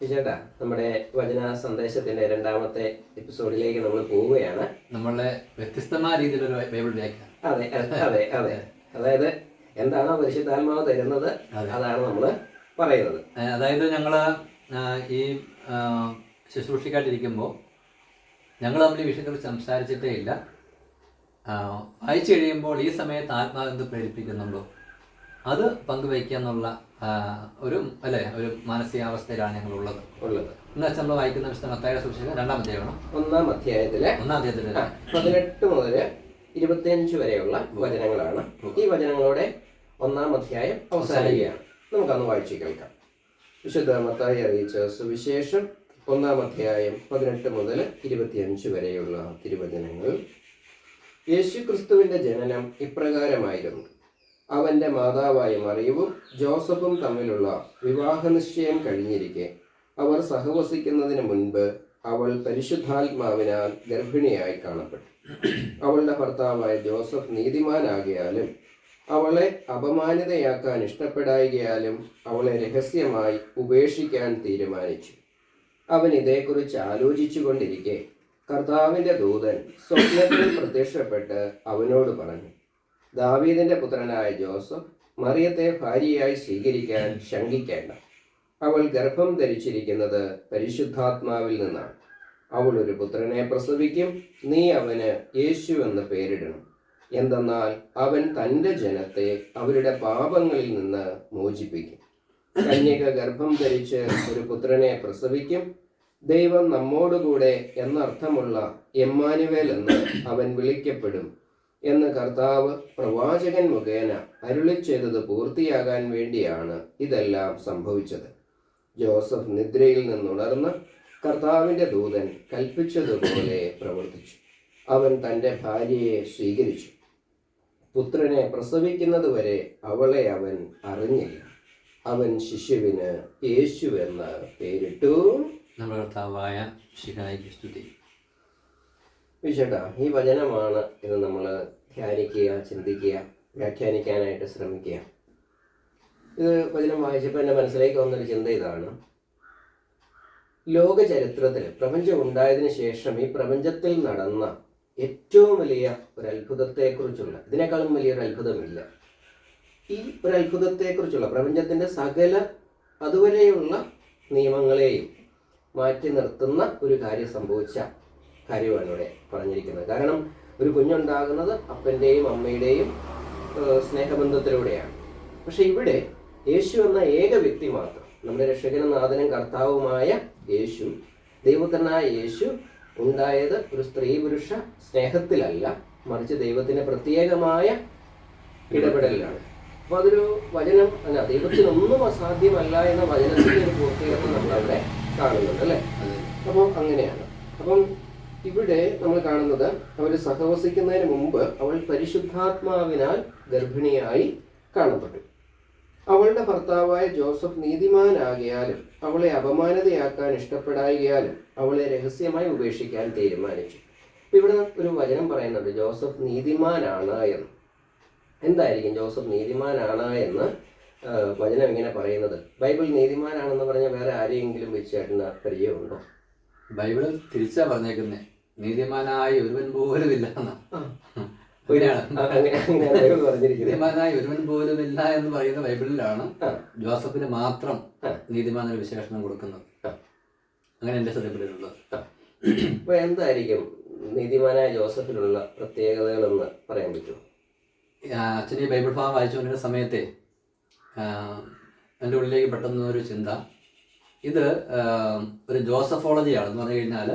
ചേട്ടാ നമ്മുടെ വചന സന്ദേശത്തിന്റെ രണ്ടാമത്തെ എപ്പിസോഡിലേക്ക് നമ്മൾ പോവുകയാണ്. നമ്മളുടെ വ്യത്യസ്തമായ രീതിയിലൊരു ബൈബിൾ വ്യാഖ്യാനം. അതെ അതെ, അതെ. അതെ അതായത് എന്താണോ പരിശുദ്ധാത്മാവ് തരുന്നത്? അതാണ് നമ്മൾ പറയുന്നത്. അതായത് ഞങ്ങൾ ഈ ശുശ്രൂഷിക്കാട്ടിരിക്കുമ്പോൾ ഞങ്ങൾ നമ്മൾ ഈ വിഷയത്തെക്കുറിച്ച് സംസാരിച്ചിട്ടേ ഇല്ല. വായിച്ചു കഴിയുമ്പോൾ ഈ സമയത്ത് ആത്മാവ് എന്ത് പ്രേരിപ്പിക്കുന്നുണ്ടോ? അത് പങ്കുവയ്ക്കുക എന്നുള്ള ഒരു അല്ലേ ഒരു മാനസികാവസ്ഥയിലാണ് ഞങ്ങൾ ഉള്ളത്. ഉള്ളത്. എന്ന് വെച്ചാൽ നമ്മൾ വായിക്കുന്ന വിശുദ്ധ മത്തായുടെ സൂക്ഷിക്കുക രണ്ടാം അധ്യായമാണ്. ഒന്നാം അധ്യായത്തിലെ ഒന്നാം അധ്യായത്തിലെ പതിനെട്ട് മുതൽ ഇരുപത്തിയഞ്ച് വരെയുള്ള വചനങ്ങളാണ്. ഈ വചനങ്ങളോടെ ഒന്നാം അധ്യായം അവസാനിക്കുകയാണ്. നമുക്കന്ന് വായിച്ചു കേൾക്കാം. വിശുദ്ധ മത്തായി അറിയിച്ച സുവിശേഷം ഒന്നാം അധ്യായം പതിനെട്ട് മുതൽ ഇരുപത്തിയഞ്ച് വരെയുള്ള തിരുവചനങ്ങൾ. യേശുക്രിസ്തുവിന്റെ ജനനം ഇപ്രകാരമായിരുന്നു. അവന്റെ മാതാവായ മറിയവും ജോസഫും തമ്മിലുള്ള വിവാഹ നിശ്ചയം കഴിഞ്ഞിരിക്കെ. അവർ സഹവസിക്കുന്നതിന് മുൻപ് അവൾ പരിശുദ്ധാത്മാവിനാൽ ഗർഭിണിയായി കാണപ്പെട്ടു. അവളുടെ ഭർത്താവായ ജോസഫ് നീതിമാനാകിയാലും അവളെ അപമാനിതയാക്കാൻ ഇഷ്ടപ്പെടായികയാലും അവളെ രഹസ്യമായി ഉപേക്ഷിക്കാൻ തീരുമാനിച്ചു. അവൻ ഇതേക്കുറിച്ച് ആലോചിച്ചു കൊണ്ടിരിക്കെ കർത്താവിന്റെ ദൂതൻ സ്വപ്നത്തിൽ പ്രത്യക്ഷപ്പെട്ട് അവനോട് പറഞ്ഞു ദാവീദിന്റെ പുത്രനായ ജോസഫ് മറിയത്തെ ഭാര്യയായി സ്വീകരിക്കാൻ ശങ്കിക്കേണ്ട. അവൾ ഗർഭം ധരിച്ചിരിക്കുന്നത് പരിശുദ്ധാത്മാവിൽ നിന്നാണ്. അവൾ ഒരു പുത്രനെ പ്രസവിക്കും നീ അവന് യേശു എന്ന് പേരിടണം. എന്തെന്നാൽ അവൻ തന്റെ ജനത്തെ അവരുടെ പാപങ്ങളിൽ നിന്ന് മോചിപ്പിക്കും. കന്യക ഗർഭം ധരിച്ച് ഒരു പുത്രനെ പ്രസവിക്കും ദൈവം നമ്മോടുകൂടെ എന്നർത്ഥമുള്ള എമ്മാനുവേൽ എന്ന് അവൻ വിളിക്കപ്പെടും. എന്ന് കർത്താവ് പ്രവാചകൻ മുഖേന അരുളി ചെയ്തത് പൂർത്തിയാകാൻ വേണ്ടിയാണ് ഇതെല്ലാം സംഭവിച്ചത്. ജോസഫ് നിദ്രയിൽ നിന്നുണർന്ന് കർത്താവിന്റെ ദൂതൻ കൽപ്പിച്ചതുപോലെ പ്രവർത്തിച്ചു. അവൻ തന്റെ ഭാര്യയെ സ്വീകരിച്ചു. പുത്രനെ പ്രസവിക്കുന്നതുവരെ അവളെ അവൻ അറിഞ്ഞില്ല. അവൻ ശിശുവിന് യേശു എന്ന് പേരിട്ടു. നമ്മുടെ കർത്താവായ ശിഖായിക്ക് സ്തുതി. വിശേട്ടാ ഈ വചനമാണ് ഇത് നമ്മൾ ധ്യാനിക്കുക ചിന്തിക്കുക വ്യാഖ്യാനിക്കാനായിട്ട് ശ്രമിക്കുക. ഇത് വചനം വായിച്ചപ്പോൾ എന്റെ മനസ്സിലേക്ക് വന്നൊരു ചിന്ത ഇതാണ്. ലോക ചരിത്രത്തിൽ പ്രപഞ്ചം ഉണ്ടായതിനു ശേഷം ഈ പ്രപഞ്ചത്തിൽ നടന്ന ഏറ്റവും വലിയ ഒരു അത്ഭുതത്തെക്കുറിച്ചുള്ള ഇതിനേക്കാളും വലിയൊരു അത്ഭുതമില്ല ഈ ഒരു അത്ഭുതത്തെക്കുറിച്ചുള്ള പ്രപഞ്ചത്തിന്റെ സകല അതുവരെയുള്ള നിയമങ്ങളെയും മാറ്റി നിർത്തുന്ന ഒരു കാര്യം സംഭവിച്ച കാര്യമാണ് ഇവിടെ പറഞ്ഞിരിക്കുന്നത്. കാരണം ഒരു കുഞ്ഞുണ്ടാകുന്നത് അപ്പന്റെയും അമ്മയുടെയും സ്നേഹബന്ധത്തിലൂടെയാണ്. പക്ഷെ ഇവിടെ യേശു എന്ന ഏക വ്യക്തി മാത്രം നമ്മുടെ രക്ഷകനും നാഥനും കർത്താവുമായ യേശു ദൈവത്തനായ യേശു ഉണ്ടായത് ഒരു സ്ത്രീ പുരുഷ സ്നേഹത്തിലല്ല മറിച്ച് ദൈവത്തിന് പ്രത്യേകമായ ഇടപെടലിലാണ്. അപ്പൊ അതൊരു വചനം അല്ല ദൈവത്തിനൊന്നും അസാധ്യമല്ല എന്ന വചനത്തിന്റെ ഒരു പൂർത്തീകരണം നമ്മളവിടെ കാണുന്നുണ്ട് അല്ലേ? അപ്പം അപ്പോൾ അങ്ങനെയാണ്. അപ്പം ഇവിടെ നമ്മൾ കാണുന്നത് അവർ സഹവസിക്കുന്നതിന് മുമ്പ് അവൾ പരിശുദ്ധാത്മാവിനാൽ ഗർഭിണിയായി കാണപ്പെട്ടു. അവളുടെ ഭർത്താവായ ജോസഫ് നീതിമാനാകിയാലും അവളെ അപമാനതയാക്കാൻ ഇഷ്ടപ്പെടായികയാലും അവളെ രഹസ്യമായി ഉപേക്ഷിക്കാൻ തീരുമാനിച്ചു. ഇവിടെ ഒരു വചനം പറയുന്നുണ്ട് ജോസഫ് നീതിമാനാണ് എന്ന്. എന്തായിരിക്കും ജോസഫ് നീതിമാനാണ് എന്ന് വചനം ഇങ്ങനെ പറയുന്നത്? ബൈബിൾ നീതിമാനാണെന്ന് പറഞ്ഞാൽ വേറെ ആരെയെങ്കിലും വെച്ചേട്ടുന്ന പരിചയമുണ്ടോ? ബൈബിൾ തിരിച്ചാ പറഞ്ഞേക്കുന്നേ. നീതിമാനായ ഒരുവൻ പോലും ഇല്ല നീതിമാനായ ഒരുവൻ പോലും ഇല്ല എന്ന് പറയുന്ന ബൈബിളിലാണ്. ജോസഫിന് മാത്രം നീതിമാന നീതിമാൻ ഒരു വിശേഷണം കൊടുക്കുന്നത്. അങ്ങനെ എന്റെ ശ്രദ്ധപ്പെട്ടിട്ടുള്ളത് അപ്പൊ എന്തായിരിക്കും നീതിമാനായ ജോസഫിലുള്ള പ്രത്യേകതകൾ എന്ന് പറയാൻ പറ്റുമോ? അച്ഛനെ ബൈബിൾ ഭാഗം വായിച്ചുകൊണ്ടിരുന്ന സമയത്തെ എന്റെ ഉള്ളിലേക്ക് പെട്ടെന്ന് ഒരു ചിന്ത. ഇത് ഒരു ജോസഫോളജിയാണ് എന്ന് പറഞ്ഞു കഴിഞ്ഞാൽ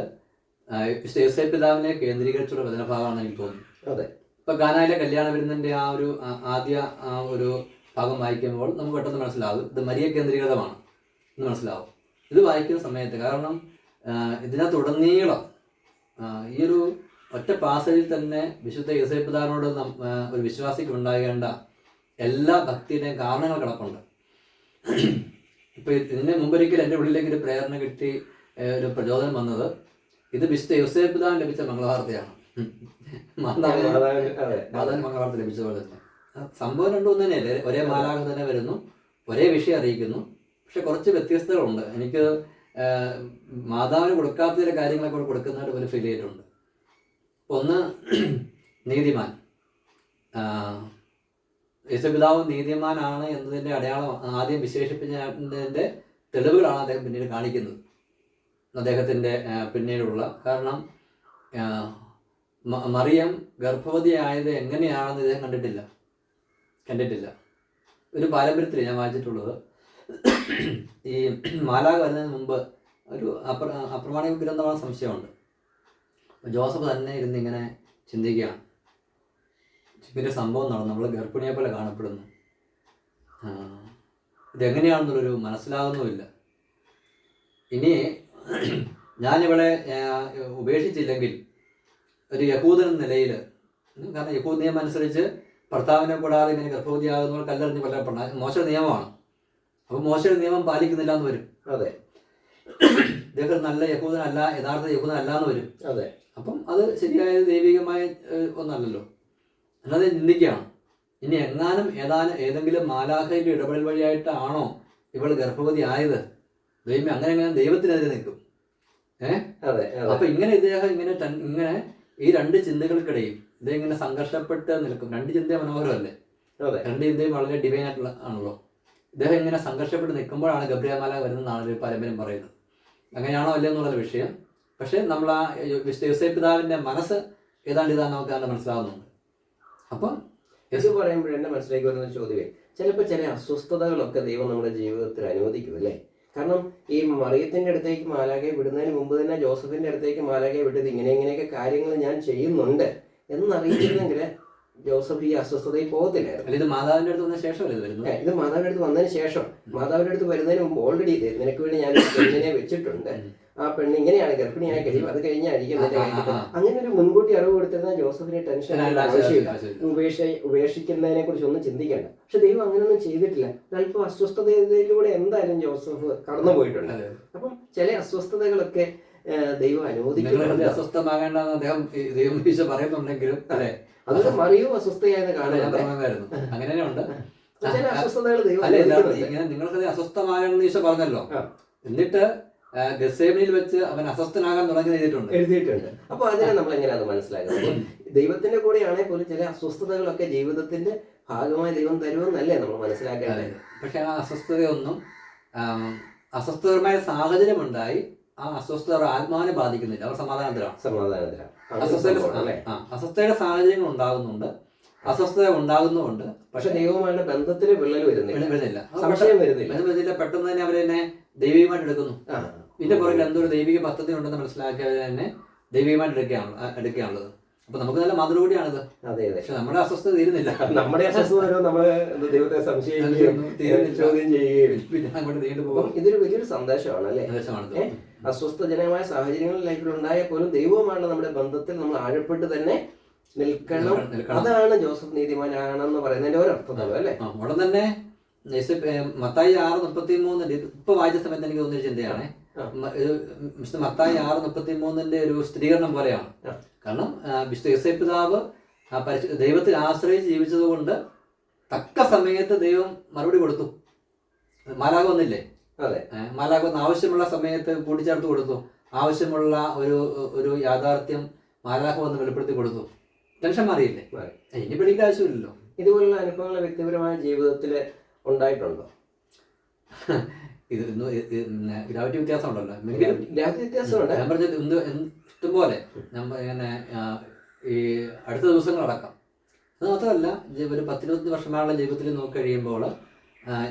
യേസേ പിതാവിനെ കേന്ദ്രീകരിച്ചുള്ള വചനഭാഗമാണെന്ന് എനിക്ക് തോന്നുന്നത് അതെ. ഇപ്പൊ ഗാനായിലെ കല്യാണ വിരുന്നിന്റെ ആ ഒരു ആദ്യ ആ ഒരു ഭാഗം വായിക്കുമ്പോൾ നമുക്ക് പെട്ടെന്ന് മനസ്സിലാവും. ഇത് മരിയ കേന്ദ്രീകൃതമാണ് എന്ന് മനസ്സിലാവും. ഇത് വായിക്കുന്ന സമയത്ത് കാരണം ഇതിനകത്തുടനീളം ഈ ഒരു ഒറ്റ പാസേജിൽ തന്നെ വിശുദ്ധ യേസേപ്പിതാവിനോട് നം- ആ, ഒരു വിശ്വാസിക്ക് ഉണ്ടാകേണ്ട എല്ലാ ഭക്തിയുടെയും കാരണങ്ങൾ കിടപ്പുണ്ട്. ഇപ്പൊ ഇതിന് മുമ്പൊരിക്കൽ എന്റെ ഉള്ളിലേക്ക് ഒരു പ്രേരണ കിട്ടി ഒരു പ്രചോദനം വന്നത് ഇത് വിശുദ്ധ യോസേപ്പിതാവിന് ലഭിച്ച മംഗളവാർത്തയാണ്. മാതാവിന് മംഗളവാർത്ത ലഭിച്ച പോലെ. തന്നെ സംഭവം രണ്ടും ഒന്ന് തന്നെയല്ലേ? ഒരേ മാലാഖ തന്നെ വരുന്നു. ഒരേ വിഷയം അറിയിക്കുന്നു. പക്ഷെ കുറച്ച് വ്യത്യസ്തതകളുണ്ട്. എനിക്ക് മാതാവിന് കൊടുക്കാത്ത ചില കാര്യങ്ങളൊക്കെ കൂടെ കൊടുക്കുന്നതായിട്ട് ഒരു ഫീൽ ചെയ്തിട്ടുണ്ട്. ഒന്ന് നീതിമാൻ. യേശുപിതാവ് നീതിമാനാണ് എന്നതിന്റെ അടയാളം ആദ്യം വിശേഷിപ്പിച്ചതിന്റെ തെളിവുകളാണ് അദ്ദേഹം പിന്നീട് കാണിക്കുന്നത്. അദ്ദേഹത്തിന്റെ പിന്നീടുള്ള. കാരണം മറിയം ഗർഭവതിയായത് എങ്ങനെയാണെന്ന് ഇദ്ദേഹം കണ്ടിട്ടില്ല. കണ്ടിട്ടില്ല. ഒരു പാരമ്പര്യത്തിൽ ഞാൻ വായിച്ചിട്ടുള്ളത് ഈ മാലാ വരുന്നതിന് മുമ്പ് ഒരു അപ്ര അപ്രമാണിക ഗ്രന്ഥമാണ് സംശയമുണ്ട്. ജോസഫ് തന്നെ ഇരുന്ന് ഇങ്ങനെ ചിന്തിക്കുകയാണ്. പിന്നെ സംഭവം നടന്നു. നമ്മൾ ഗർഭിണിയെ പോലെ കാണപ്പെടുന്നു. ഇതെങ്ങനെയാണെന്നുള്ളൊരു മനസ്സിലാകുന്നുമില്ല. ഇനി ഞാനിവളെ ഉപേക്ഷിച്ചില്ലെങ്കിൽ ഒരു യഹൂദൻ നിലയിൽ കാരണം യഹൂദ് നിയമം അനുസരിച്ച് ഭർത്താവിനെ കൂടാതെ ഇങ്ങനെ ഗർഭവതിയാകുന്നവർ കല്ലെറിഞ്ഞ് കൊല്ലപ്പെടണം മോശം നിയമമാണ്. അപ്പോൾ മോശ നിയമം പാലിക്കുന്നില്ല എന്ന് വരും. അതെ. ഇദ്ദേഹം നല്ല യഹൂദനല്ല യഥാർത്ഥ യഹൂദനല്ല എന്ന് വരും. അതെ. അപ്പം അത് ശരിയായ ദൈവികമായ ഒന്നല്ലല്ലോ. എന്നത് ചിന്തിക്കുകയാണ് ഇനി എങ്ങാനും ഏതാനും ഏതെങ്കിലും മാലാഖയുടെ ഇടപെടൽ വഴിയായിട്ടാണോ ഇവൾ ഗർഭവതി ആയത്? ദൈവം അങ്ങനെ അങ്ങനെ ദൈവത്തിനെതിരെ നിൽക്കും. ഏഹ് അതെ അപ്പൊ ഇങ്ങനെ ഇദ്ദേഹം ഇങ്ങനെ ഇങ്ങനെ ഈ രണ്ട് ചിന്തകൾക്കിടയിൽ ഇദ്ദേഹം ഇങ്ങനെ സംഘർഷപ്പെട്ട് നിൽക്കും. രണ്ട് ചിന്ത മനോഹരമല്ലേ? അതെ. രണ്ട് ചിന്തയും വളരെ ഡിവൈൻ ആയിട്ടുള്ള ആണല്ലോ. ഇദ്ദേഹം ഇങ്ങനെ സംഘർഷപ്പെട്ട് നിൽക്കുമ്പോഴാണ് ഗബ്രിയമാല വരുന്നതെന്നാണ് ഒരു പാരമ്പര്യം പറയുന്നത്. അങ്ങനെയാണോ അല്ലേ എന്നുള്ളത് വിഷയം. പക്ഷേ നമ്മൾ ആ യുസൈ പിതാവിന്റെ മനസ്സ് ഏതാണ്ട് ഇതാ നമുക്ക് അത് മനസ്സിലാവുന്നുണ്ട്. അപ്പം ഇത് പറയുമ്പോഴെന്നെ മനസ്സിലേക്ക് വരുന്ന ചോദ്യമേ ചിലപ്പോൾ ചില അസ്വസ്ഥതകളൊക്കെ ദൈവം നമ്മുടെ ജീവിതത്തിൽ അനുവദിക്കും അല്ലേ കാരണം ഈ മറിയത്തിന്റെ അടുത്തേക്ക് മാലാഖയെ വിടുന്നതിന് മുമ്പ് തന്നെ ജോസഫിന്റെ അടുത്തേക്ക് മാലാഖയെ വിട്ടത് ഇങ്ങനെ ഇങ്ങനെയൊക്കെ കാര്യങ്ങൾ ഞാൻ ചെയ്യുന്നുണ്ട് എന്നറിയിച്ചിരുന്നെങ്കിൽ ജോസഫ് ഈ അസ്വസ്ഥതയിൽ പോകത്തില്ലായിരുന്നു. ഇത് മാതാവിന്റെ അടുത്ത് വന്ന ശേഷം ഇത് മാതാവിന്റെ അടുത്ത് വന്നതിന് ശേഷം. മാതാവിന്റെ അടുത്ത് വരുന്നതിന് മുമ്പ് ഓൾറെഡി നിനക്ക് വേണ്ടി ഞാൻ പെണ്ണിനെ വെച്ചിട്ടുണ്ട്. ആ പെണ്ണ് ഇങ്ങനെയാണ് ഗർഭിണിയായി കഴിയും അത് കഴിഞ്ഞായിരിക്കും നിന്റെ. അങ്ങനെ ഒരു മുൻകൂട്ടി അറിവ് കൊടുത്തിരുന്ന ജോസഫിനെ ടെൻഷൻ ആവശ്യമില്ല. ഉപേക്ഷ ഉപേക്ഷിക്കുന്നതിനെ കുറിച്ച് ഒന്നും ചിന്തിക്കേണ്ട. പക്ഷെ ദൈവം അങ്ങനെയൊന്നും ചെയ്തിട്ടില്ല. അല്പം അസ്വസ്ഥതയിലൂടെ എന്തായാലും ജോസഫ് കടന്നു പോയിട്ടുണ്ട്. അപ്പം ചില അസ്വസ്ഥതകളൊക്കെ ദൈവം അനുവദിക്കുന്നു അസ്വസ്ഥമാകേണ്ടെന്ന് അദ്ദേഹം ദൈവം പറയുന്നുണ്ടെങ്കിലും അല്ലെ? അത് മറിയോ അസ്വസ്ഥയായെന്ന് പറയുമായിരുന്നു അങ്ങനെ ഉണ്ട്? ഇങ്ങനെ നിങ്ങൾക്ക് അസ്വസ്ഥമാകണമെന്ന് ഈശോ പറഞ്ഞല്ലോ. എന്നിട്ട് ഗസേബിനിൽ വെച്ച് അവൻ അസ്വസ്ഥനാകാൻ തുടങ്ങി എഴുതിയിട്ടുണ്ട്. എഴുതിയിട്ടുണ്ട്. അപ്പൊ അതിനെ നമ്മൾ എങ്ങനെയാണ് മനസ്സിലാക്കുന്നത്? ദൈവത്തിന്റെ കൂടെ ആണെങ്കിൽ പോലും ചില അസ്വസ്ഥതകളൊക്കെ ജീവിതത്തിന്റെ ഭാഗമായി ദൈവം തരുമെന്നല്ലേ നമ്മൾ മനസ്സിലാക്കേണ്ടത്. പക്ഷെ ആ അസ്വസ്ഥതയൊന്നും അസ്വസ്ഥകരമായ സാഹചര്യം ഉണ്ടായി ആ അസ്വസ്ഥത അവർ ആത്മാവിനെ ബാധിക്കുന്നില്ല. അവർ സമാധാനത്തിലാണ്. സമാധാനത്തിലാണ്. അസ്വസ്ഥയുടെ അസ്വസ്ഥയുടെ സാഹചര്യങ്ങൾ ഉണ്ടാകുന്നുണ്ട്. അസ്വസ്ഥത ഉണ്ടാകുന്നുമുണ്ട്. പക്ഷെ ദൈവവുമായിട്ട് ബന്ധത്തിൽ വിള്ളൽ വരുന്നില്ല. വരുന്നില്ല. സംശയം വരുന്നില്ല. പെട്ടെന്ന് വരുന്നില്ല. പെട്ടെന്ന് തന്നെ അവരെന്നെ ദൈവികമായിട്ട് എടുക്കുന്നു. ഇതിന്റെ പുറകിൽ എന്തോ ഒരു ദൈവിക പദ്ധതി ഉണ്ടെന്ന് മനസ്സിലാക്കി അവരെ തന്നെ ദൈവികമായിട്ട് എടുക്കുകയാണ് എടുക്കുകയാണുള്ളത് അപ്പൊ നമുക്ക് നല്ല മധുരകൂടിയാണിത് അതെ അതെ. പക്ഷെ നമ്മുടെ അസ്വസ്ഥത തീരുന്നില്ല. നമ്മുടെ അസ്വസ്ഥത നമ്മൾ ദൈവത്തെ സംശയിക്കുകയും ചോദ്യം ചെയ്യുകയും. പിന്നെ അങ്ങോട്ട് നീണ്ടു പോകും ഇതൊരു വലിയൊരു സന്ദേശമാണ് അല്ലേ? ഏ? അസ്വസ്ഥജനകമായ സാഹചര്യങ്ങൾ ലൈഫിൽ ഉണ്ടായാൽ പോലും ദൈവവുമാണ് നമ്മുടെ ബന്ധത്തിൽ നമ്മൾ ആഴപ്പെട്ട് തന്നെ നിൽക്കണം. അതാണ് ജോസഫ് നീതിമാനാണെന്ന് പറയുന്നതിന്റെ ഒരർത്ഥം അല്ലേ? ഉടൻ തന്നെ മത്തായി ആറ് മുപ്പത്തി മൂന്നിന്റെ ഇപ്പൊ വായിച്ച സമയത്ത് എനിക്ക് തോന്നിയ ചിന്തയാണ്. മത്തായി ആറ് മുപ്പത്തി മൂന്നിന്റെ ഒരു സ്ഥിരീകരണം പോലെയാണ്. കാരണം വിശുദ്ധ യേശു പിതാവ് ദൈവത്തിൽ ആശ്രയിച്ച് ജീവിച്ചത് കൊണ്ട് തക്ക സമയത്ത് ദൈവം മറുപടി കൊടുത്തു. മാലാക വന്നില്ലേ? അതെ. വന്ന് ആവശ്യമുള്ള സമയത്ത് കൂട്ടിച്ചേർത്ത് കൊടുത്തു. ആവശ്യമുള്ള ഒരു ഒരു യാഥാർത്ഥ്യം മാലാഖ വന്ന് വെളിപ്പെടുത്തി കൊടുത്തു. ടെൻഷൻ മാറിയില്ലേ? ഇനി പേടിക്കേണ്ട ആവശ്യമില്ലല്ലോ. ഇതുപോലുള്ള അനുഭവങ്ങൾ വ്യക്തിപരമായ ജീവിതത്തിൽ ഉണ്ടായിട്ടുണ്ടോ? ഇത് ഇന്ന് ഗ്രാവിറ്റി വ്യത്യാസം ഉണ്ടല്ലോ. ഗ്രാവിറ്റി വ്യത്യാസം വ്യത്യാസമുണ്ട് ഞാൻ പറഞ്ഞത് ഇന്ന് ഇഷ്ടംപോലെ ഇങ്ങനെ ഈ അടുത്ത ദിവസങ്ങളടക്കം. അത് മാത്രമല്ല ഒരു പത്തിരുപത്തി വർഷമായുള്ള ജീവിതത്തിൽ നോക്കി കഴിയുമ്പോൾ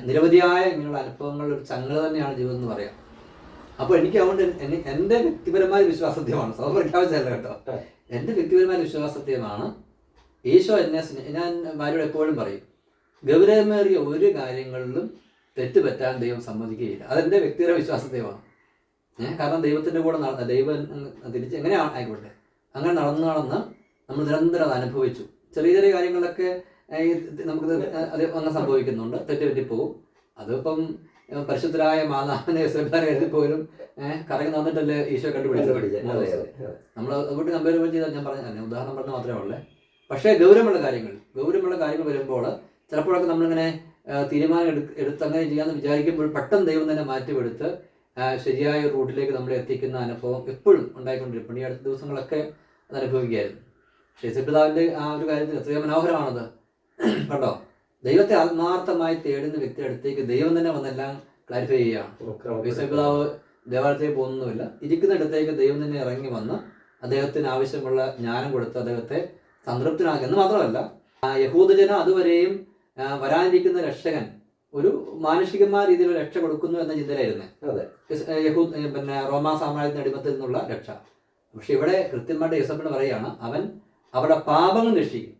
നിരവധിയായ ഇങ്ങനെയുള്ള അനുഭവങ്ങളുടെ ഒരു ചങ്ങല തന്നെയാണ് ജീവിതം എന്ന് പറയാം. അപ്പോൾ എനിക്ക് അതുകൊണ്ട് എന്റെ വ്യക്തിപരമായ വിശ്വാസത്യമാണ് സഭ കേട്ടോ. എന്റെ വ്യക്തിപരമായ വിശ്വാസത്യമാണ് ഈശോ എന്നെ ഞാൻ ഭാര്യയോട് എപ്പോഴും പറയും ഗൗരവമേറിയ ഒരു കാര്യങ്ങളിലും തെറ്റ് പറ്റാൻ ദൈവം സമ്മതിക്കുകയില്ല. അതെന്റെ വ്യക്തിപര വിശ്വാസത്യമാണ് ഏഹ് കാരണം ദൈവത്തിന്റെ കൂടെ നടന്ന ദൈവം തിരിച്ച് എങ്ങനെയാണ് ആയിക്കോട്ടെ. അങ്ങനെ നടന്ന് നടന്ന് നമ്മൾ നിരന്തരം അത് അനുഭവിച്ചു. ചെറിയ ചെറിയ ഈ നമുക്ക് അത് അങ്ങനെ സംഭവിക്കുന്നുണ്ട്. തെറ്റുപറ്റിപ്പോവും അതിപ്പം പരിശുദ്ധരായ മാതാവിനെ എഴുതി പോലും കറങ്ങി നടന്നിട്ടല്ലേ ഈശോ കണ്ടുപിടിച്ച് അതെ. നമ്മൾ അതുകൊണ്ട് കമ്പയർ ചെയ്താൽ ഞാൻ പറഞ്ഞ ഉദാഹരണം പറഞ്ഞ മാത്രമേ ഉള്ളേ. പക്ഷേ ഗൗരവമുള്ള കാര്യങ്ങൾ ഗൗരവമുള്ള കാര്യങ്ങൾ വരുമ്പോൾ ചിലപ്പോഴൊക്കെ നമ്മളിങ്ങനെ തീരുമാനം എടു എടുത്ത് അങ്ങനെ ചെയ്യാമെന്ന് വിചാരിക്കുമ്പോൾ പെട്ടെന്ന് ദൈവം തന്നെ മാറ്റിയെടുത്ത് ആ, ശരിയായ റൂട്ടിലേക്ക് നമ്മളെ എത്തിക്കുന്ന അനുഭവം എപ്പോഴും ഉണ്ടായിക്കൊണ്ടിരിക്കും. ഈ അടുത്ത ദിവസങ്ങളൊക്കെ അത് അനുഭവിക്കുകയായിരുന്നു. യേശുപിതാവിന്റെ ആ ഒരു കാര്യത്തിൽ എത്രയോ മനോഹരമാണത്. കണ്ടോ? ദൈവത്തെ ആത്മാർത്ഥമായി തേടുന്ന വ്യക്തിയുടെ അടുത്തേക്ക് ദൈവം തന്നെ വന്നെല്ലാം ക്ലാരിഫൈ ചെയ്യുകയാണ് ദേവാലയത്തിൽ ദേവാലയത്തിലേക്ക് പോകുന്നതുമില്ല ഇരിക്കുന്നിടത്തേക്ക് ദൈവം തന്നെ ഇറങ്ങി വന്ന് അദ്ദേഹത്തിന് ആവശ്യമുള്ള ജ്ഞാനം കൊടുത്ത് അദ്ദേഹത്തെ സംതൃപ്തനാക്കി എന്ന് മാത്രമല്ല യഹൂദജനം അതുവരെയും വരാനിരിക്കുന്ന രക്ഷകൻ ഒരു മാനുഷികമായ രീതിയിൽ രക്ഷ കൊടുക്കുന്നു എന്ന ചിന്തയിലായിരുന്നു. അതെ. യഹൂദ് പിന്നെ റോമാ സാമ്രാജ്യത്തിന്റെ അടിമത്തിൽ നിന്നുള്ള രക്ഷ. പക്ഷെ ഇവിടെ കൃത്യമായിട്ട് യേസപ്പിന് പറയുകയാണ് അവൻ അവരുടെ പാപങ്ങൾ രക്ഷിക്കും.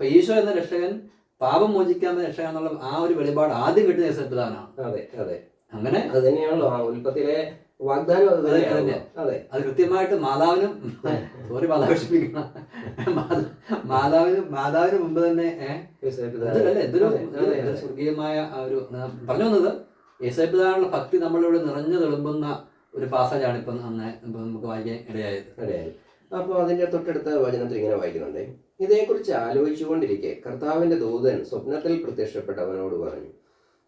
അപ്പൊ ഈശോ എന്ന രക്ഷകൻ പാപം മോചിക്കാൻ രക്ഷകൻ എന്നുള്ള ആ ഒരു വെളിപാട് ആദ്യം കിട്ടുന്ന യേസപ്പിതാനാണ് അതെ അതെ. അങ്ങനെ അത് തന്നെയാണല്ലോ ആ ഉൽപ്പത്തിലെ വാഗ്ദാനം അത് അതെ, അതെ. അത് കൃത്യമായിട്ട് മാതാവിനും സോറി മാതാവ് ക്ഷമിക്കണം. മാത- മാതാവിനും മാതാവിന് മുമ്പ് തന്നെ ഇതൊരല്ലേ ഇതൊരു. സ്വർഗീയമായ ആ ഒരു പറഞ്ഞു വന്നത് യേശപ്പിതാനുള്ള ഭക്തി നമ്മളിവിടെ നിറഞ്ഞു തെളുമ്പുന്ന ഒരു പാസേജാണ് ഇപ്പം അന്ന് ഇപ്പം നമുക്ക് വായിക്കാൻ ഇടയായത്. ഇടയായത്. അപ്പോൾ അതിന്റെ തൊട്ടടുത്ത വചനത്തിൽ ഇങ്ങനെ വായിക്കുന്നുണ്ട്. ഇതേക്കുറിച്ച് ആലോചിച്ചുകൊണ്ടിരിക്കെ. കർത്താവിന്റെ ദൂതൻ സ്വപ്നത്തിൽ പ്രത്യക്ഷപ്പെട്ടവനോട് പറഞ്ഞു.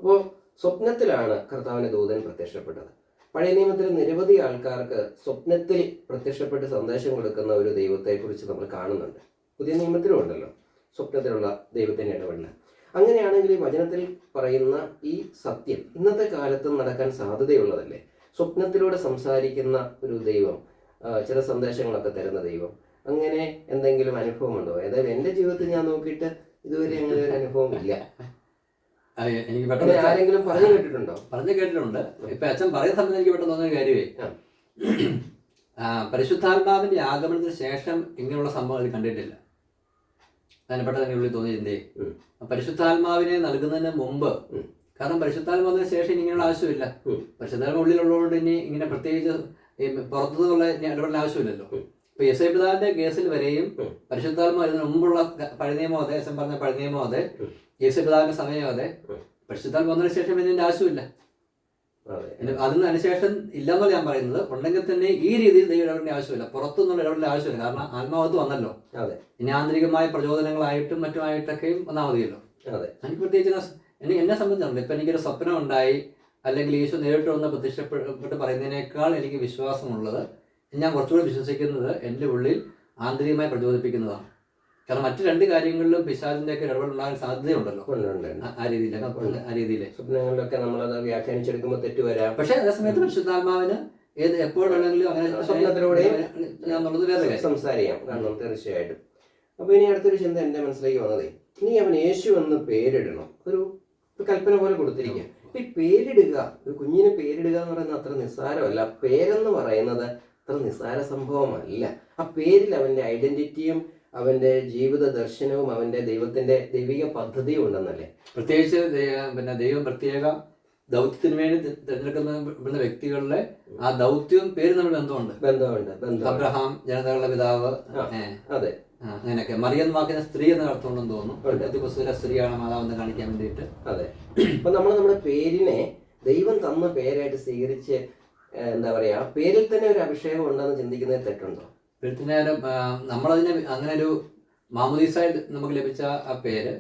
അപ്പോൾ സ്വപ്നത്തിലാണ് കർത്താവിന്റെ ദൂതൻ പ്രത്യക്ഷപ്പെട്ടത്. പഴയ നിയമത്തിൽ നിരവധി ആൾക്കാർക്ക് സ്വപ്നത്തിൽ പ്രത്യക്ഷപ്പെട്ട് സന്ദേശം കൊടുക്കുന്ന ഒരു ദൈവത്തെക്കുറിച്ച് നമ്മൾ കാണുന്നുണ്ട്. പുതിയ നിയമത്തിലും ഉണ്ടല്ലോ സ്വപ്നത്തിലുള്ള ദൈവത്തിന്റെ ഇടപെടൽ അങ്ങനെയാണെങ്കിൽ വചനത്തിൽ പറയുന്ന ഈ സത്യം ഇന്നത്തെ കാലത്തും നടക്കാൻ സാധ്യതയുള്ളതല്ലേ? സ്വപ്നത്തിലൂടെ സംസാരിക്കുന്ന ഒരു ദൈവം ചില സന്ദേശങ്ങളൊക്കെ തരുന്ന ദൈവം അങ്ങനെ എന്തെങ്കിലും അനുഭവം ഉണ്ടോ അതായത് എന്റെ ജീവിതത്തിൽ ഞാൻ നോക്കിയിട്ട് ഇതുവരെ അങ്ങനെ ഒരു അനുഭവം ഇല്ല. എനിക്ക് പെട്ടെന്ന് ആരെങ്കിലും പറഞ്ഞു കേട്ടിട്ടുണ്ടോ? പറഞ്ഞു കേട്ടിട്ടുണ്ട്. ഇപ്പൊ അച്ഛൻ പറയുന്ന സമയത്ത് എനിക്ക് പെട്ടെന്ന് തോന്നുന്ന കാര്യമേ. പരിശുദ്ധാത്മാവിന്റെ ആഗമനത്തിന് ശേഷം ഇങ്ങനെയുള്ള സംഭവങ്ങൾ കണ്ടിട്ടില്ല. അതിനെ പെട്ടെന്ന് ഉള്ളിൽ തോന്നിയിരുന്നേ പരിശുദ്ധാത്മാവിനെ നൽകുന്നതിന് മുമ്പ് കാരണം പരിശുദ്ധാത്മാവിന് ശേഷം ഇങ്ങനെയുള്ള ആവശ്യമില്ല. പരിശുദ്ധാത്മ ഉള്ളിലുള്ളതുകൊണ്ട് ഇനി ഇങ്ങനെ പ്രത്യേകിച്ച് പുറത്തുനിന്നുള്ള ഇടപെടൽ ആവശ്യമില്ലല്ലോ. ഇപ്പൊ യെസൈ പിതാവിന്റെ കേസിൽ വരെയും പരിശുദ്ധാത്മാ വരുന്നതിന് മുമ്പുള്ള പഴയ നിയമം അതെ അച്ഛൻ പറഞ്ഞ പഴയ നിയമം അതെ എസ് യേശു പിതാവിന്റെ സമയം അതെ. പരിശുദ്ധാത്മ വന്നതിന് ശേഷം ഇതിന്റെ ആവശ്യമില്ല. അതെ. അതിന് അതിനുശേഷം ഇല്ലെന്നല്ല ഞാൻ പറയുന്നത്. ഉണ്ടെങ്കിൽ തന്നെ ഈ രീതിയിൽ ദൈവം ഇടപെടേണ്ട ആവശ്യമില്ല. പുറത്തുനിന്നുള്ള ഇടപെടേണ്ട ആവശ്യമില്ല. കാരണം ആത്മാവത്ത് വന്നല്ലോ. ഇനി ആന്തരികമായ പ്രചോദനങ്ങളായിട്ടും മറ്റുമായിട്ടൊക്കെയും വന്നാൽ മതിയല്ലോ. അതെ. എനിക്ക് പ്രത്യേകിച്ച് എനിക്ക് എനി എന്നെ സംബന്ധിച്ചുണ്ട് ഇപ്പൊ എനിക്കൊരു സ്വപ്നം ഉണ്ടായി അല്ലെങ്കിൽ ഈശോ നേരിട്ട് വന്ന് പ്രത്യക്ഷപ്പെട്ട് പറയുന്നതിനേക്കാൾ എനിക്ക് വിശ്വാസമുള്ളത് ഞാൻ കുറച്ചുകൂടി വിശ്വസിക്കുന്നത് എന്റെ ഉള്ളിൽ ആന്തരികമായി പ്രചോദിപ്പിക്കുന്നതാണ് കാരണം മറ്റു രണ്ട് കാര്യങ്ങളിലും പിശാചിന്റെ ഒക്കെ ഇടപെടൽ ഉണ്ടാകാൻ സാധ്യതയുണ്ടല്ലോ. ആ- രീതിയിൽ ആ രീതിയിൽ സ്വപ്നങ്ങളിലൊക്കെ നമ്മളത് വ്യാഖ്യാനിച്ചെടുക്കുമ്പോൾ തെറ്റ് വരാം. പക്ഷെ അതേ സമയത്ത് പരിശുദ്ധാത്മാവിന് ഏത് എപ്പോഴാണെങ്കിലും അങ്ങനെ സ്വപ്നത്തിലൂടെ എന്നുള്ളത് വേറെ സംസാരിക്കാം. കാരണം തീർച്ചയായിട്ടും. അപ്പൊ ഇനി അടുത്തൊരു ചിന്ത എന്റെ മനസ്സിലേക്ക് വന്നതേ ഇനി അവൻ യേശു എന്ന് പേരിടണം. ഒരു കൽപ്പന പോലെ കൊടുത്തിരിക്കുക. ഈ പേരിടുക ഒരു കുഞ്ഞിനെ പേരിടുക എന്ന് പറയുന്നത് അത്ര നിസ്സാരമല്ല. പേരെന്ന് പറയുന്നത് അത്ര നിസ്സാര സംഭവമല്ല. ആ പേരിൽ അവന്റെ ഐഡന്റിറ്റിയും അവന്റെ ജീവിത ദർശനവും അവന്റെ ദൈവത്തിന്റെ ദൈവിക പദ്ധതിയും ഉണ്ടെന്നല്ലേ? പ്രത്യേകിച്ച് പിന്നെ ദൈവം പ്രത്യേക ദൗത്യത്തിന് വേണ്ടി തിരഞ്ഞെടുക്കുന്ന വ്യക്തികളുടെ ആ ദൗത്യവും പേര് നമ്മൾ ബന്ധമുണ്ട്. ബന്ധമുണ്ട് അബ്രഹാം ജനതകളുടെ പിതാവ് അതെ. അങ്ങനെയൊക്കെ. മറിയം വാക്കിന് സ്ത്രീ എന്ന അർത്ഥമുണ്ടെന്ന് തോന്നുന്നു. പ്രതിപുസ്തക സ്ത്രീയാണ് മാതാവെന്ന് കാണിക്കാൻ വേണ്ടിയിട്ട്. അതെ. അപ്പൊ നമ്മൾ നമ്മുടെ പേരിനെ ദൈവം തന്ന പേരായിട്ട് സ്വീകരിച്ച് എന്താ പറയാ പേരിൽ തന്നെ ഒരു അഭിഷേകം ഉണ്ടെന്ന് ചിന്തിക്കുന്നതിൽ തെറ്റുണ്ടോ? എഴുത്തുകാരും നമ്മളതിനെ അങ്ങനെ ഒരു മാമുദീസായിട്ട് നമുക്ക് ലഭിച്ച ആ പേര്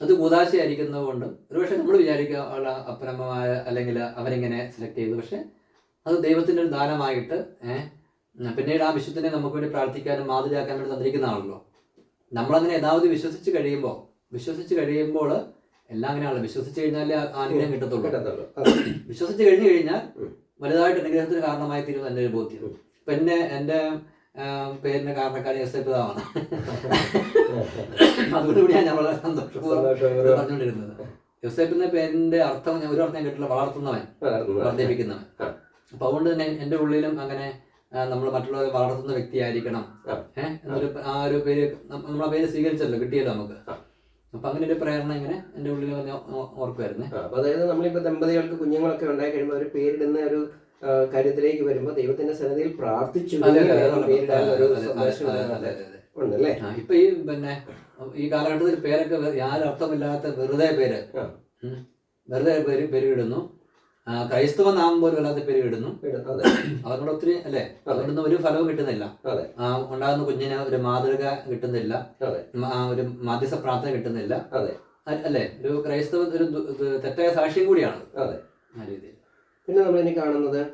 അത് കൂതാശയായിരിക്കുന്നത് കൊണ്ടും ഒരുപക്ഷെ നമ്മൾ വിചാരിക്കുക ഉള്ള അപ്പനമ്മമായ അല്ലെങ്കിൽ അവരിങ്ങനെ സെലക്ട് ചെയ്തു പക്ഷെ അത് ദൈവത്തിന്റെ ഒരു ദാനമായിട്ട് ഏഹ് പിന്നീട് ആ വിശ്വത്തിനെ നമുക്ക് വേണ്ടി പ്രാർത്ഥിക്കാനും മാതൃകയാക്കാൻ വേണ്ടി തന്നിരിക്കുന്നതാണല്ലോ. നമ്മളങ്ങനെ യഥാവധി വിശ്വസിച്ച് കഴിയുമ്പോൾ വിശ്വസിച്ച് കഴിയുമ്പോൾ എല്ലാം അങ്ങനെയാണല്ലോ. വിശ്വസിച്ച് കഴിഞ്ഞാലേ ആ അനുഗ്രഹം കിട്ടത്തുള്ളൂ. വിശ്വസിച്ച് കഴിഞ്ഞു കഴിഞ്ഞാൽ. വലുതായിട്ട് അനുഗ്രഹത്തിന് കാരണമായി തീരും എന്റെ ഒരു ബോധ്യം. ഇപ്പം എന്റെ എന്റെ എന്റെ പേരിന്റെ കാരണക്കാരൻ എസ് പിതാവാണ്. അതുകൊണ്ട് കൂടിയാണ് ഞാൻ വളരെ സന്തോഷപൂർവം സന്തോഷപൂർവം. പറഞ്ഞുകൊണ്ടിരുന്നത്. എന്ന പേരിന്റെ അർത്ഥം ഞാൻ ഒരു അർത്ഥം കേട്ടില്ല വളർത്തുന്നവൻ. വർദ്ധിപ്പിക്കുന്നവൻ. അപ്പൊ അതുകൊണ്ട് തന്നെ എന്റെ ഉള്ളിലും അങ്ങനെ നമ്മൾ മറ്റുള്ളവരെ വളർത്തുന്ന വ്യക്തിയായിരിക്കണം. ഏഹ് എന്നൊരു ആ ഒരു പേര് നമ്മളെ പേര് സ്വീകരിച്ചല്ലോ. കിട്ടിയല്ലോ നമുക്ക്. അപ്പൊ അങ്ങനെ ഒരു പ്രേരണ ഇങ്ങനെ എന്റെ ഉള്ളിൽ വന്ന് ഓർക്കുമായിരുന്നു അപ്പൊ അതായത് നമ്മളിപ്പോ ദമ്പതികൾക്ക് കുഞ്ഞുങ്ങളൊക്കെ ഉണ്ടായി കഴിയുമ്പോൾ അവർ പേരിടുന്ന ഒരു കാര്യത്തിലേക്ക് വരുമ്പോൾ ദൈവത്തിന്റെ സന്നിധിയിൽ പ്രാർത്ഥിച്ചു. ഉണ്ടല്ലേ? ഇപ്പൊ ഈ പിന്നെ ഈ കാലഘട്ടത്തിൽ പേരൊക്കെ വെ- യാതൊരു അർത്ഥമില്ലാത്ത വെറുതെ പേര് വെറുതെ പേര് പേര് ഇടുന്നു ആ, ക്രൈസ്തവ നാമം പോലും അല്ലാത്ത പേര് ഇടുന്നു. ഇടും. അതുകൊണ്ട് ഒത്തിരി അല്ലെ? അവിടുന്ന് ഒരു ഫലവും കിട്ടുന്നില്ല. ഉണ്ടാകുന്ന കുഞ്ഞിന് ഒരു മാതൃക കിട്ടുന്നില്ല. ഒരു മാധ്യസ്ഥ പ്രാർത്ഥന കിട്ടുന്നില്ല. അല്ലെ? ഒരു ക്രൈസ്തവ ഒരു തെറ്റായ സാക്ഷ്യം കൂടിയാണ്. അതെ. ആ രീതിയിൽ. പിന്നെ നമ്മൾ ഇനി കാണുന്നത്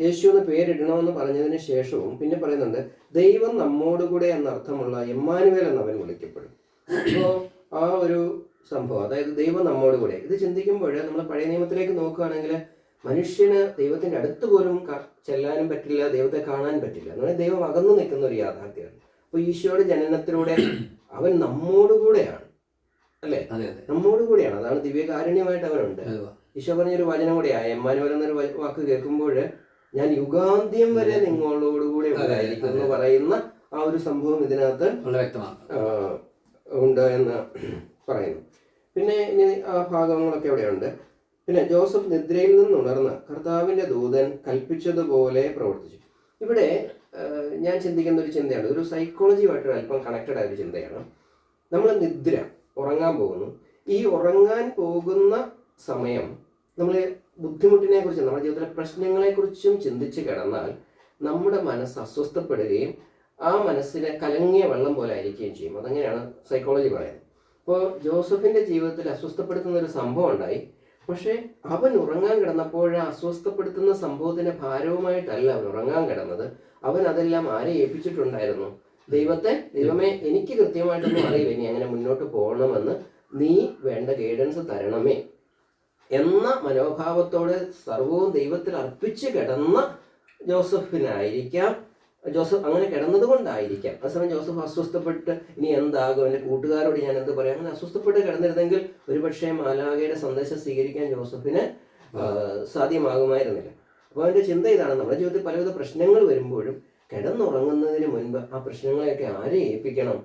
യേശു എന്ന് പേരിടണമെന്ന് പറഞ്ഞതിന് ശേഷവും പിന്നെ പറയുന്നുണ്ട് ദൈവം നമ്മോടുകൂടെ എന്നർത്ഥമുള്ള എമ്മാനുവേൽ എന്നവൻ വിളിക്കപ്പെടും. അപ്പോൾ ആ ഒരു സംഭവം. അതായത് ദൈവം നമ്മോട് കൂടെ. ഇത് ചിന്തിക്കുമ്പോൾ നമ്മൾ പഴയ നിയമത്തിലേക്ക് നോക്കുകയാണെങ്കിൽ മനുഷ്യന് ദൈവത്തിന്റെ അടുത്ത് പോലും ചെല്ലാനും പറ്റില്ല ദൈവത്തെ കാണാൻ പറ്റില്ല. എന്നാൽ ദൈവം അകന്നു നിൽക്കുന്ന ഒരു യാഥാർത്ഥ്യമാണ്. അപ്പൊ ഈശോയുടെ ജനനത്തിലൂടെ അവൻ നമ്മോട് കൂടെയാണ്. അല്ലേ? അതെ അതെ. നമ്മോട് കൂടെയാണ്. അതാണ് ദിവ്യകാരുണ്യമായിട്ട് അവനുണ്ട്. ഈശോ പറഞ്ഞൊരു വചനം കൂടെയാ എമ്മാനുവൽ എന്നൊരു വാക്ക് കേൾക്കുമ്പോൾ ഞാൻ യുഗാന്ത്യം വരെ നിങ്ങളോടുകൂടെ ഉണ്ടായിരിക്കും എന്ന് പറയുന്ന ആ ഒരു സംഭവം ഇതിനകത്ത് ഉണ്ട് എന്ന് പറയുന്നു. പിന്നെ ഇനി ആ ഭാഗങ്ങളൊക്കെ എവിടെയുണ്ട്? പിന്നെ ജോസഫ് നിദ്രയിൽ നിന്നുണർന്ന് കർത്താവിന്റെ ദൂതൻ കൽപ്പിച്ചതുപോലെ പ്രവർത്തിച്ചു. ഇവിടെ ഞാൻ ചിന്തിക്കുന്ന ഒരു ചിന്തയാണ്. ഒരു സൈക്കോളജിയുമായിട്ട് അല്പം കണക്റ്റഡ് ആയ ഒരു ചിന്തയാണ്. നമ്മൾ നിദ്ര ഉറങ്ങാൻ പോകുന്നു. ഈ ഉറങ്ങാൻ പോകുന്ന സമയം നമ്മൾ ബുദ്ധിമുട്ടിനെ കുറിച്ചും നമ്മുടെ ജീവിതത്തിലെ പ്രശ്നങ്ങളെക്കുറിച്ചും ചിന്തിച്ച് കിടന്നാൽ നമ്മുടെ മനസ്സ് അസ്വസ്ഥപ്പെടുകയും ആ മനസ്സിനെ കലങ്ങിയ വെള്ളം പോലെ ആയിരിക്കുകയും ചെയ്യും. അതങ്ങനെയാണ് സൈക്കോളജി പറയുന്നത്? അപ്പോൾ ജോസഫിന്റെ ജീവിതത്തിൽ അസ്വസ്ഥപ്പെടുത്തുന്ന ഒരു സംഭവം ഉണ്ടായി. പക്ഷേ അവൻ ഉറങ്ങാൻ കിടന്നപ്പോൾ അസ്വസ്ഥപ്പെടുത്തുന്ന സംഭവത്തിന്റെ ഭാരവുമായിട്ടല്ല അവൻ ഉറങ്ങാൻ കിടന്നത്. അവൻ അതെല്ലാം ആരെ ഏൽപ്പിച്ചിട്ടുണ്ടായിരുന്നു? ദൈവത്തെ? ദൈവമേ എനിക്ക് കൃത്യമായിട്ടൊന്നും അറിയില്ല. ഇനി അങ്ങനെ മുന്നോട്ട് പോകണമെന്ന് നീ വേണ്ട ഗൈഡൻസ് തരണമേ. എന്ന മനോഭാവത്തോടെ സർവവും ദൈവത്തിൽ അർപ്പിച്ച് കിടന്ന ജോസഫിനായിരിക്കാം ജോസഫ് അങ്ങനെ കിടന്നത് കൊണ്ടായിരിക്കാം. അതേസമയം ജോസഫ് അസ്വസ്ഥപ്പെട്ട് ഇനി എന്താകും? എന്റെ കൂട്ടുകാരോട് ഞാൻ എന്ത് പറയാം? അങ്ങനെ അസ്വസ്ഥപ്പെട്ട് കിടന്നിരുന്നെങ്കിൽ ഒരുപക്ഷെ മാലാഖയുടെ സന്ദേശം സ്വീകരിക്കാൻ ജോസഫിന് സാധ്യമാകുമായിരുന്നില്ല. അപ്പോൾ അവന്റെ ചിന്ത ഇതാണ്. നമ്മുടെ ജീവിതത്തിൽ പലവിധ പ്രശ്നങ്ങൾ വരുമ്പോഴും കിടന്നുറങ്ങുന്നതിന് മുൻപ് ആ പ്രശ്നങ്ങളെയൊക്കെ ആരെ ഏൽപ്പിക്കണം?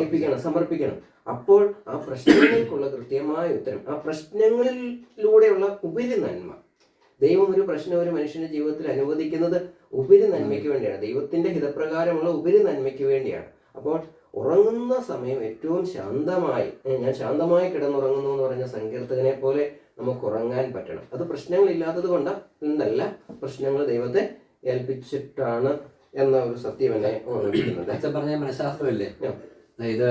ഏൽപ്പിക്കണം സമർപ്പിക്കണം. അപ്പോൾ ആ പ്രശ്നങ്ങൾക്കുള്ള കൃത്യമായ ഉത്തരം ആ പ്രശ്നങ്ങളിലൂടെയുള്ള ഉപരി നന്മ ദൈവം ഒരു പ്രശ്നം ഒരു മനുഷ്യന്റെ ജീവിതത്തിൽ അനുവദിക്കുന്നത് ഉപരി നന്മയ്ക്ക് വേണ്ടിയാണ്. ദൈവത്തിന്റെ ഹിതപ്രകാരമുള്ള ഉപരി നന്മയ്ക്ക് വേണ്ടിയാണ്. അപ്പോൾ ഉറങ്ങുന്ന സമയം ഏറ്റവും ശാന്തമായി ഞാൻ ശാന്തമായി കിടന്നുറങ്ങുന്നു എന്ന് പറഞ്ഞ സങ്കീർത്തകനെ പോലെ നമുക്ക് ഉറങ്ങാൻ പറ്റണം. അത് പ്രശ്നങ്ങളില്ലാത്തത് കൊണ്ട് എന്തല്ല പ്രശ്നങ്ങൾ ദൈവത്തെ ഏൽപ്പിച്ചിട്ടാണ് എന്ന ഒരു സത്യം എന്നെ അച്ഛൻ പറഞ്ഞ മനഃശാസ്ത്രമല്ലേ. ഇത്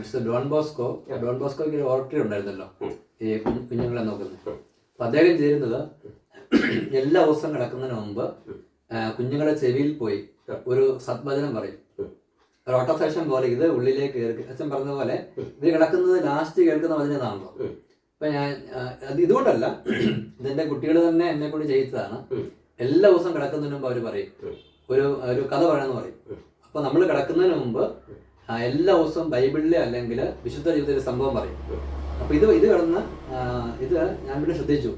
മിസ്റ്റർ ഡോൺ ബോസ്കോ ഡോൺ ബോസ്കോയ്ക്ക് ഒരു ഓർട്ടറി ഉണ്ടായിരുന്നല്ലോ. ഈ കുഞ്ഞ് കുഞ്ഞുങ്ങളെ നോക്കുന്നത്. അപ്പൊ അദ്ദേഹം ചെയ്യുന്നത് എല്ലാ ദിവസവും കിടക്കുന്നതിന് മുമ്പ് കുഞ്ഞുങ്ങളുടെ ചെവിയിൽ പോയി ഒരു സദ്വചനം പറയും റോട്ടോസേഷൻ പോലെ ഇത് ഉള്ളിലേക്ക് കയറി അച്ഛൻ പറഞ്ഞ പോലെ ഇത് കിടക്കുന്നത് ലാസ്റ്റ് കേൾക്കുന്ന വചനതാണല്ലോ. അപ്പൊ ഞാൻ അത് ഇതുകൊണ്ടല്ല ഇതെന്റെ കുട്ടികൾ തന്നെ എന്നെ കൊണ്ട് ചെയ്യിച്ചതാണ് എല്ലാ ദിവസവും കിടക്കുന്നതിന് മുമ്പ് അവർ പറയും ഒരു ഒരു കഥ പറയണമെന്ന് പറയും. അപ്പൊ നമ്മൾ കിടക്കുന്നതിന് മുമ്പ് എല്ലാ ദിവസവും ബൈബിളിലെ അല്ലെങ്കിൽ വിശുദ്ധ ജീവിതത്തിൽ ഒരു സംഭവം പറയും. അപ്പൊ ഇത് ഇത് കിടന്ന് ഇത് ഞാൻ പിന്നെ ശ്രദ്ധിച്ചു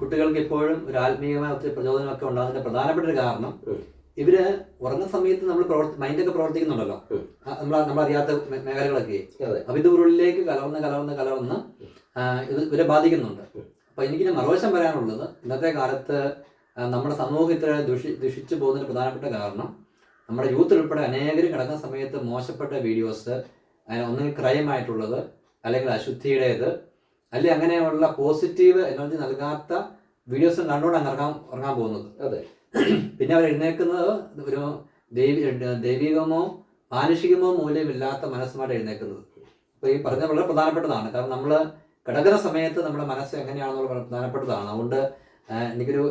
കുട്ടികൾക്ക് ഇപ്പോഴും ഒരു ആത്മീയമായ ഒത്തിരി പ്രചോദനമൊക്കെ ഉണ്ടാകുന്നതിന്റെ പ്രധാനപ്പെട്ട ഒരു കാരണം ഇവർ ഉറങ്ങുന്ന സമയത്ത് നമ്മൾ പ്രവർത്തി മൈൻഡൊക്കെ പ്രവർത്തിക്കുന്നുണ്ടല്ലോ. നമ്മൾ നമ്മളറിയാത്ത മേഖലകളൊക്കെ. അപ്പൊ ഇത് ഉള്ളിലേക്ക് കലർന്ന് കലർന്ന് കലർന്ന് ഇത് ഇവരെ ബാധിക്കുന്നുണ്ട്. അപ്പൊ എനിക്കിനി മറുവശം പറയാനുള്ളത് ഇന്നത്തെ കാലത്ത് നമ്മുടെ സമൂഹം ഇത്ര ദുഷി ദുഷിച്ചു പോകുന്നതിന് പ്രധാനപ്പെട്ട കാരണം നമ്മുടെ യൂത്ത് ഉൾപ്പെടെ അനേകരും കിടക്കുന്ന സമയത്ത് മോശപ്പെട്ട വീഡിയോസ് ഒന്നുകിൽ ക്രൈം ആയിട്ടുള്ളത് അല്ലെങ്കിൽ അശുദ്ധിയുടേത് അല്ലെങ്കിൽ അങ്ങനെയുള്ള പോസിറ്റീവ് എനർജി നൽകാത്ത വീഡിയോസും കണ്ടുകൊണ്ട് അങ്ങ് ഇറങ്ങാൻ ഇറങ്ങാൻ പോകുന്നത്. അതെ. പിന്നെ അവർ എഴുന്നേൽക്കുന്നത് ഒരു ദൈവി ദൈവികമോ മാനുഷികമോ മൂല്യമില്ലാത്ത മനസ്സുമായിട്ട് എഴുന്നേൽക്കുന്നത്. അപ്പോൾ ഈ പറഞ്ഞ വളരെ പ്രധാനപ്പെട്ടതാണ്. കാരണം നമ്മൾ കിടക്കുന്ന സമയത്ത് നമ്മുടെ മനസ്സ് എങ്ങനെയാണെന്നുള്ള വളരെ പ്രധാനപ്പെട്ടതാണ്. അതുകൊണ്ട് എനിക്കൊരു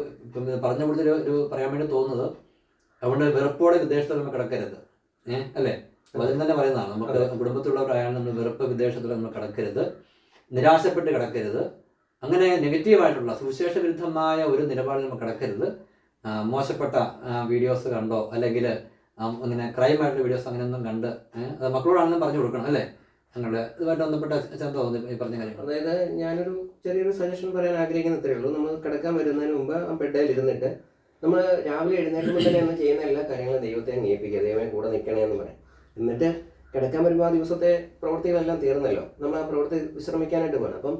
പറഞ്ഞു കൊടുത്തൊരു ഒരു പറയാൻ വേണ്ടി തോന്നുന്നത് അതുകൊണ്ട് വെറുപ്പോടെ വിദേശത്തോടെ നമ്മൾ കിടക്കരുത്. ഏഹ് അല്ലേ? വചനം തന്നെ പറയുന്നതാണ്. നമുക്ക് കുടുംബത്തിലുള്ളവരായാലും നമ്മൾ വെറുപ്പ് വിദേശത്തോടെ നമ്മൾ കിടക്കരുത്. നിരാശപ്പെട്ട് കിടക്കരുത്. അങ്ങനെ നെഗറ്റീവായിട്ടുള്ള സുവിശേഷ വിരുദ്ധമായ ഒരു നിലപാടിൽ നമ്മൾ കിടക്കരുത്. മോശപ്പെട്ട വീഡിയോസ് കണ്ടോ? അല്ലെങ്കിൽ അങ്ങനെ ക്രൈമായിട്ടുള്ള വീഡിയോസ് അങ്ങനെയൊന്നും കണ്ട് അത് മക്കളോടാണെന്നും പറഞ്ഞു കൊടുക്കണം അല്ലേ? അങ്ങനെ ഇതുമായിട്ട് ബന്ധപ്പെട്ട ചന്ത പറഞ്ഞ കാര്യങ്ങൾ അതായത് ഞാനൊരു ചെറിയൊരു സജഷൻ പറയാൻ ആഗ്രഹിക്കുന്ന ഇത്രയേ ഉള്ളൂ. നമ്മൾ കിടക്കാൻ വരുന്നതിന് മുമ്പ് ആ ബെഡിൽ ഇരുന്നിട്ട് നമ്മൾ രാവിലെ എഴുന്നേൽക്കുമ്പോൾ തന്നെ ചെയ്യുന്ന എല്ലാ കാര്യങ്ങളും ദൈവത്തെ നിയപ്പിക്കുക ദൈവമേ കൂടെ നിൽക്കണേ എന്ന് പറയാം. എന്നിട്ട് കിടക്കാൻ വരുമ്പോൾ ആ ദിവസത്തെ പ്രവൃത്തികളെല്ലാം തീർന്നല്ലോ. നമ്മൾ ആ പ്രവൃത്തി വിശ്രമിക്കാനായിട്ട് പോകണം അപ്പം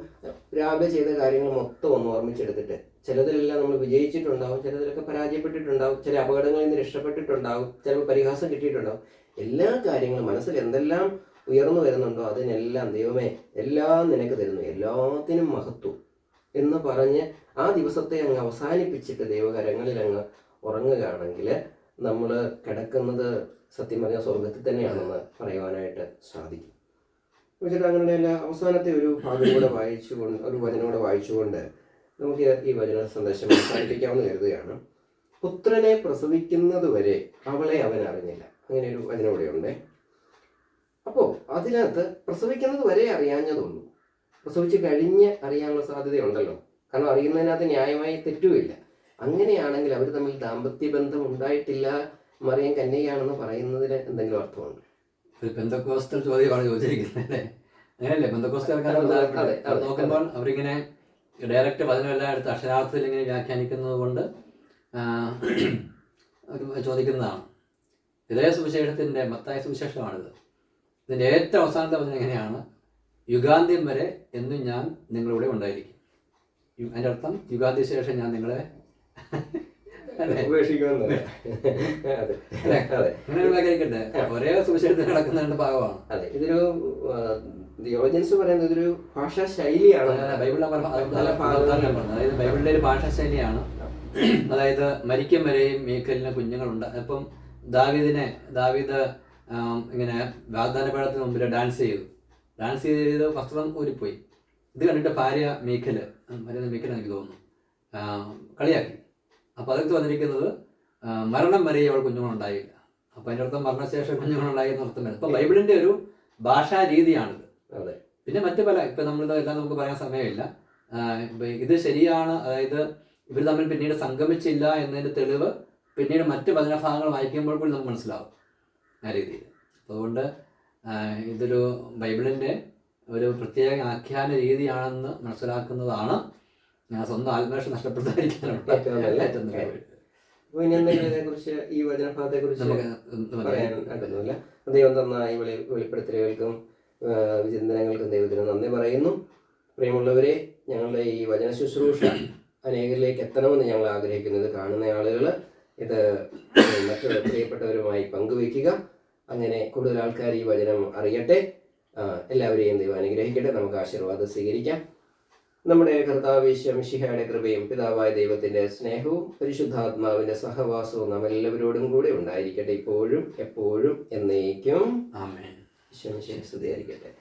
രാവിലെ ചെയ്ത കാര്യങ്ങൾ മൊത്തം ഒന്ന് ഓർമ്മിച്ചെടുത്തിട്ട് ചിലതിലെല്ലാം നമ്മൾ വിജയിച്ചിട്ടുണ്ടാവും ചിലതിലൊക്കെ പരാജയപ്പെട്ടിട്ടുണ്ടാവും ചില അപകടങ്ങളിൽ നിന്ന് രക്ഷപ്പെട്ടിട്ടുണ്ടാവും ചിലപ്പോൾ പരിഹാസം കിട്ടിയിട്ടുണ്ടാവും. എല്ലാ കാര്യങ്ങളും മനസ്സിൽ എന്തെല്ലാം ഉയർന്നു വരുന്നുണ്ടോ അതിനെല്ലാം ദൈവമേ എല്ലാം നിനക്ക് തരുന്നു. എല്ലാത്തിനും മഹത്വം എന്ന് പറഞ്ഞ് ആ ദിവസത്തെ അങ്ങ് അവസാനിപ്പിച്ചിട്ട് ദൈവകരങ്ങളിൽ അങ്ങ് ഉറങ്ങുകയാണെങ്കിൽ നമ്മൾ കിടക്കുന്നത് സത്യം പറഞ്ഞാൽ സ്വർഗത്തിൽ തന്നെയാണെന്ന് പറയുവാനായിട്ട് സാധിക്കും. വെച്ചിട്ട് അങ്ങനെയല്ല അവസാനത്തെ ഒരു ഭാഗം കൂടെ വായിച്ചുകൊണ്ട് ഒരു വചനം കൂടെ വായിച്ചുകൊണ്ട് നമുക്ക് ഈ വചന സന്ദേശം അവസാനിപ്പിക്കാമെന്ന് കരുതുകയാണ്. പുത്രനെ പ്രസവിക്കുന്നത് വരെ അവളെ അവൻ അറിഞ്ഞില്ല. അങ്ങനെ ഒരു വചനം കൂടെ ഉണ്ട്. അപ്പോൾ അതിനകത്ത് പ്രസവിക്കുന്നത് വരെ അറിയാഞ്ഞതുള്ളൂ പ്രസവിച്ച് കഴിഞ്ഞ് അറിയാനുള്ള സാധ്യതയുണ്ടല്ലോ. കാരണം അറിയുന്നതിനകത്ത് ന്യായമായി തെറ്റുമില്ല. അങ്ങനെയാണെങ്കിൽ അവർ തമ്മിൽ ദാമ്പത്യ ബന്ധം ഉണ്ടായിട്ടില്ല മറിയം കന്യകയാണെന്ന് പറയുന്നതിന് എന്തെങ്കിലും അർത്ഥമുണ്ട്? ഒരു ചോദ്യമാണ് ചോദിച്ചിരിക്കുന്നത് അങ്ങനെയല്ലേ? അതെ. നോക്കുമ്പോൾ അവരിങ്ങനെ ഡയറക്റ്റ് വചനമെല്ലാം എടുത്ത് അക്ഷരാർത്ഥത്തിൽ ഇങ്ങനെ വ്യാഖ്യാനിക്കുന്നത് കൊണ്ട് ചോദിക്കുന്നതാണ്. ഇതേ സുവിശേഷത്തിന്റെ മത്തായ സുവിശേഷമാണിത്. ഇതിന്റെ ഏറ്റവും അവസാനത്തെ വചനം എങ്ങനെയാണ്? യുഗാന്ത്യം വരെ എന്നും ഞാൻ നിങ്ങളുടെ ഉണ്ടായിരിക്കും. അതിന്റെ അർത്ഥം യുഗാന്ത്യ ശേഷം ഞാൻ നിങ്ങളെ ഒരു ഒരേ സുവിശേഷത്തിൽ നടക്കുന്ന ഭാഗമാണ് അതെ. ഇതൊരു തിയോളജൻസ് പറയുന്നത് ഒരു ഭാഷാ ശൈലിയാണ് ബൈബിളിലെ അതായത് ബൈബിളിലെ ഒരു ഭാഷാശൈലിയാണ്. അതായത് മരിക്കും വരെയും മീക്കലിന് കുഞ്ഞുങ്ങളുണ്ട്. അപ്പം ദാവീദിനെ ദാവീദ് ഇങ്ങനെ വാഗ്ദാന പേടത്തിന് മുമ്പിൽ ഡാൻസ് ചെയ്തു. ഡാൻസ് ചെയ്ത് വസ്ത്രം ഊരിപ്പോയി. ഇത് കണ്ടിട്ട് ഭാര്യ മീക്കൽ മരുന്ന് മീക്കൽ എനിക്ക് തോന്നുന്നു. കളിയാക്കി. അപ്പോൾ അതിൽ വന്നിരിക്കുന്നത് മരണം വരെ അവൾ കുഞ്ഞുങ്ങളുണ്ടായില്ല. അപ്പോൾ അതിന്റെ അർത്ഥം മരണശേഷം കുഞ്ഞുങ്ങളുണ്ടായി എന്ന് അർത്ഥം വരും. അപ്പോൾ ബൈബിളിന്റെ ഒരു ഭാഷാ രീതിയാണിത് അതെ പിന്നെ മറ്റു പല ഇപ്പൊ നമ്മൾ എല്ലാം നമുക്ക് പറയാൻ സമയമില്ല. ഇത് ശരിയാണ് അതായത് ഇവർ തമ്മിൽ പിന്നീട് സംഗമിച്ചില്ല എന്നതിന്റെ തെളിവ് പിന്നീട് മറ്റ് വചനഭാഗങ്ങൾ വായിക്കുമ്പോൾ കൂടി നമുക്ക് മനസ്സിലാവും ആ രീതിയിൽ. അതുകൊണ്ട് ഇതൊരു ബൈബിളിന്റെ ഒരു പ്രത്യേക ആഖ്യാന രീതിയാണെന്ന് മനസ്സിലാക്കുന്നതാണ് സ്വന്തം ആത്മരക്ഷ നഷ്ടപ്പെടുത്താതിരിക്കാനുള്ള ഇതിനെക്കുറിച്ച് ഈ വചനഭാഗത്തെ കുറിച്ച് നമുക്ക് ഒന്ന് പറയാൻ പറയാം. ആയിട്ടൊന്നുമില്ല ദൈവം തന്ന ഈ വെളി വെളിപ്പെടുത്തലുകൾക്കും വിചിന്തനങ്ങൾക്കും ദൈവത്തിന് നന്ദി പറയുന്നു. പ്രിയമുള്ളവരെ ഞങ്ങളുടെ ഈ വചന ശുശ്രൂഷ അനേകരിലേക്ക് എത്തണമെന്ന് ഞങ്ങൾ ആഗ്രഹിക്കുന്നു ഇത് കാണുന്ന ആളുകൾ ഇത് മറ്റുള്ള പ്രിയപ്പെട്ടവരുമായി പങ്കുവയ്ക്കുക. അങ്ങനെ കൂടുതൽ ആൾക്കാർ ഈ വചനം അറിയട്ടെ. എല്ലാവരെയും ദൈവം അനുഗ്രഹിക്കട്ടെ. നമുക്ക് ആശീർവാദം സ്വീകരിക്കാം. നമ്മുടെ കർത്താവേശ്വമിഷിഹയുടെ കൃപയും പിതാവായ ദൈവത്തിന്റെ സ്നേഹവും പരിശുദ്ധാത്മാവിന്റെ സഹവാസവും നാം എല്ലാവരോടും കൂടെ ഉണ്ടായിരിക്കട്ടെ ഇപ്പോഴും എപ്പോഴും എന്നേക്കും. ഈശോമിശിഹായെ സ്തുതിയായിരിക്കട്ടെ.